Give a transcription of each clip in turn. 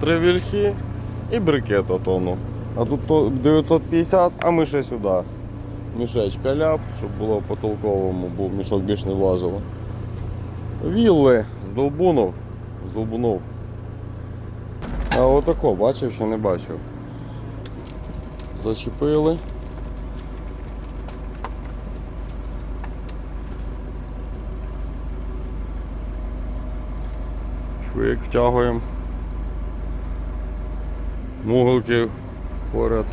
Три вільхи і брикета тонну. А тут 950, а ми ще сюди. Мішечка ляп, щоб було по толковому, бо мішок більш не влазило. Вілли з долбунов. З долбунов. А отако, бачив ще не бачив. Зачепили. Швик втягуємо. Мугалки поряд.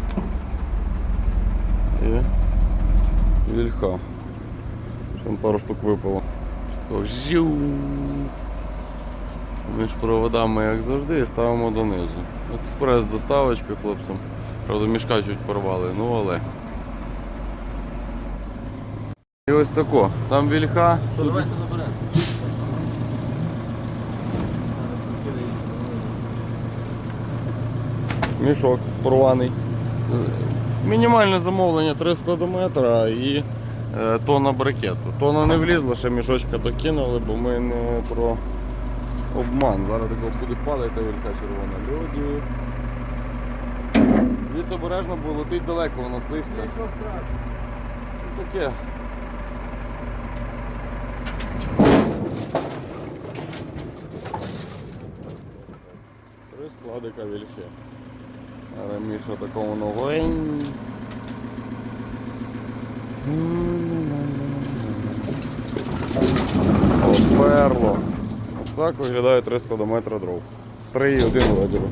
І вільха. Ще пару штук випало. Жу. Між проводами, як завжди, і ставимо донизу. Експрес доставочка хлопцям. Правда, мішка чуть порвали, ну але. І ось тако. Там вільха. Що, давайте мішок порваний. Мінімальне замовлення 3 складометра і е, тонна брикету. Тонна не влізла, ще мішочка докинули, бо ми не про обман. Зараз такого буде падати вілька червона. Люди. Дивіться обережно, бо летить далеко, воно слизько. Нічого страшного. Ну, Таке. Три складика вільхи. Але Міша такому новень. Оперло. Ось так виглядає 3 складометра дров. 3,1 виділу.